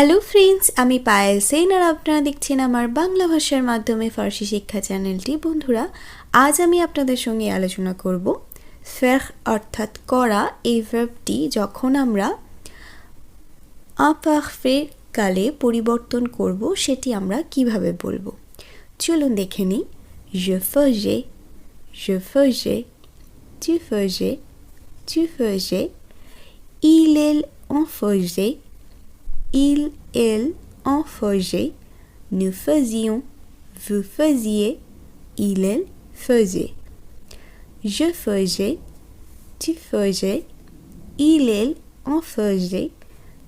Hello friends আমি পায়েল সেন আর আপনারা দেখছেন আমার বাংলা ভাষার মাধ্যমে ফার্সি শিক্ষা চ্যানেলটি। বন্ধুরা, আজ আমি আপনাদের সঙ্গে আলোচনা করব ফের অর্থাৎ করা এই ভার্বটি যখন আমরা আপারফে কালে পরিবর্তন করব, সেটি আমরা কীভাবে বলব? চলুন দেখে নিই। Je faisais je faisais, tu faisais il, elle en faisait, nous faisions, vous faisiez, il, elle faisait. Je faisais, tu faisais, il, elle en faisait,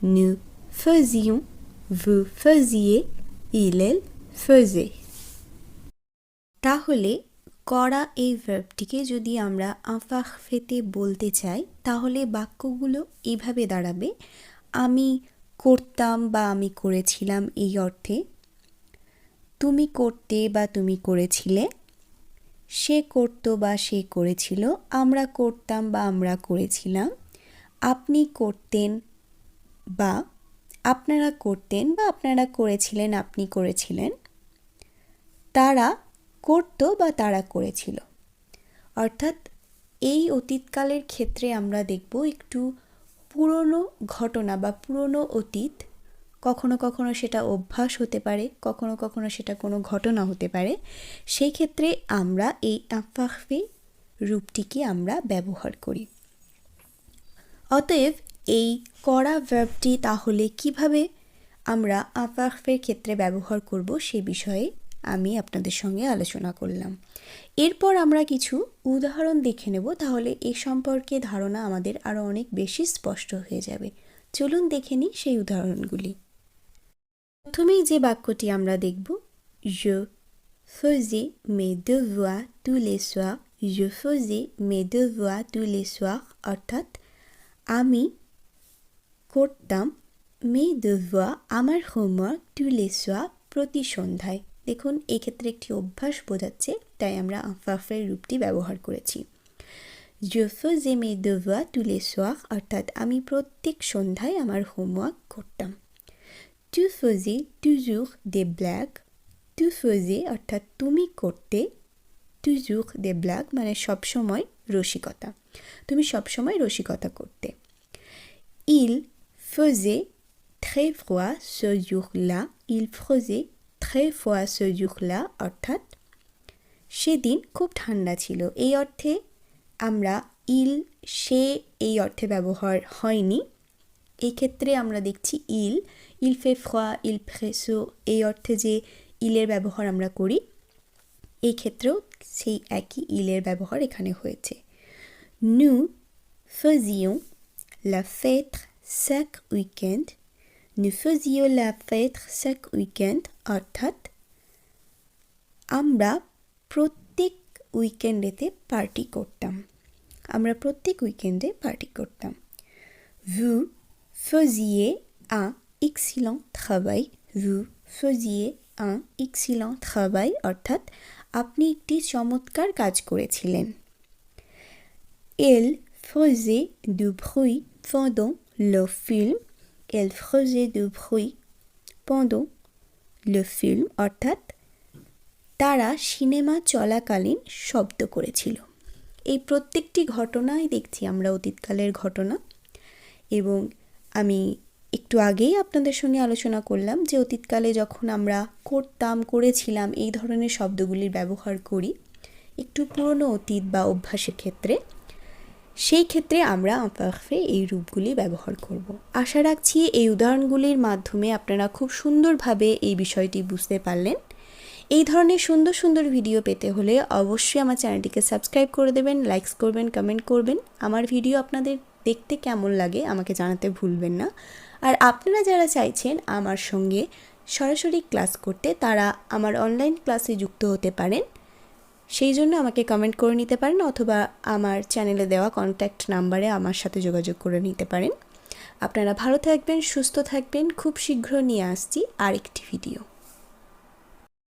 nous faisions, vous faisiez, il, elle faisait. তাহলে করা এই ভার্বটিকে যদি আমরা আফাখ ফেতে বলতে চাই তাহলে বাক্যগুলো এইভাবে দাঁড়াবে আমি করতাম বা আমি করেছিলাম এই অর্থে? তুমি করতে বা তুমি করেছিলে? সে করতো বা সে করেছিল, আমরা করতাম বা আমরা করেছিলাম। আপনি করতেন বা আপনারা করতেন বা আপনারা করেছিলেন, আপনি করেছিলেন। তারা করতো বা তারা করেছিল। অর্থাৎ এই অতীতকালের ক্ষেত্রে আমরা দেখব একটু পুরনো ঘটনা বা পুরনো অতীত, কখনো কখনো সেটা অভ্যাস হতে পারে, কখনো কখনো সেটা কোনো ঘটনা হতে পারে, সেই ক্ষেত্রে আমরা এই আফাহফে রূপটিকে আমরা ব্যবহার করি। অতএব এই করা ভার্বটি তাহলে কীভাবে আমরা আফাহফের ক্ষেত্রে ব্যবহার করব সে বিষয়ে আমি আপনাদের সঙ্গে আলোচনা করলাম। এরপর আমরা কিছু উদাহরণ দেখে নেব, তাহলে এ সম্পর্কে ধারণা আমাদের আরও অনেক বেশি স্পষ্ট হয়ে যাবে। চলুন দেখে নিই সেই উদাহরণগুলি। প্রথমেই যে বাক্যটি আমরা দেখব, je faisais mes devoirs tous les soirs, je faisais mes devoirs tous অর্থাৎ আমি করতাম মে devoirs, আমার হোমওয়ার্ক tous les প্রতি সন্ধ্যায় দেখুন এক্ষেত্রে একটি অভ্যাস বোঝাচ্ছে তাই আমরা আফাফের রূপটি ব্যবহার করেছি Je faisais mes devoirs tous les soirs অর্থাৎ আমি প্রত্যেক সন্ধ্যায় আমার হোমওয়ার্ক করতাম Tu faisais toujours des blagues Tu faisais অর্থাৎ তুমি করতে toujours des blagues মানে সবসময় রসিকতা তুমি সবসময় রসিকতা করতে Il faisait très froid ce jour-là Il faisait ce jour-là অর্থাৎ সেদিন খুব ঠান্ডা ছিল। এই অর্থে আমরা ইল, সে এই অর্থে ব্যবহার হয়নি। এই ক্ষেত্রে আমরা দেখছি ইল ইল ফে ফ্রা ইল ফ্রেসো এই অর্থে যে ইলের ব্যবহার আমরা করি এই ক্ষেত্রেও সেই একই ইলের ব্যবহার এখানে হয়েছে। নু ফজিও লা ফেট স্যাক উইকেন্ড নু ফজিও লা ফেট স্যাক উইকেন্ড অর্থাৎ আমরা প্রত্যেক উইকেন্ডেতে পার্টি করতাম। আমরা প্রত্যেক উইকেন্ডে পার্টি করতাম। ভু ফজিয়ে আ excellent travail. Vous faisiez un excellent travail, অর্থাৎ আপনি একটি চমৎকার কাজ করেছিলেন। এল phase du bruit pendant le film. Elle faisait du bruit pendant le film, অর্থাৎ তারা সিনেমা চলাকালীন শব্দ করেছিল। এই প্রত্যেকটি ঘটনাই দেখছি আমরা, অতীতকালের ঘটনা। এবং আমি একটু আগেই আপনাদের সঙ্গে আলোচনা করলাম যে অতীতকালে যখন আমরা করতাম, করেছিলাম এই ধরনের শব্দগুলির ব্যবহার করি, একটু পুরনো অতীত বা অভ্যাসের ক্ষেত্রে সেই ক্ষেত্রে আমরা আপাফে এই রূপগুলি ব্যবহার করব। আশা রাখছি এই উদাহরণগুলির মাধ্যমে আপনারা খুব সুন্দরভাবে এই বিষয়টি বুঝতে পারলেন। এই ধরনের সুন্দর সুন্দর ভিডিও পেতে হলে অবশ্যই আমার চ্যানেলটিকে সাবস্ক্রাইব করে দেবেন লাইকস করবেন কমেন্ট করবেন। আমার ভিডিও আপনাদের দেখতে কেমন লাগে আমাকে জানাতে ভুলবেন না। আর আপনারা যারা চাইছেন আমার সঙ্গে সরাসরি ক্লাস করতে, তারা আমার অনলাইন ক্লাসে যুক্ত হতে পারেন। সেই জন্য আমাকে কমেন্ট করে নিতে পারেন অথবা আমার চ্যানেলে দেওয়া কন্ট্যাক্ট নাম্বারে আমার সাথে যোগাযোগ করে নিতে পারেন। আপনারা ভালো থাকবেন, সুস্থ থাকবেন। খুব শীঘ্র নিয়ে আসছি আরেকটি ভিডিও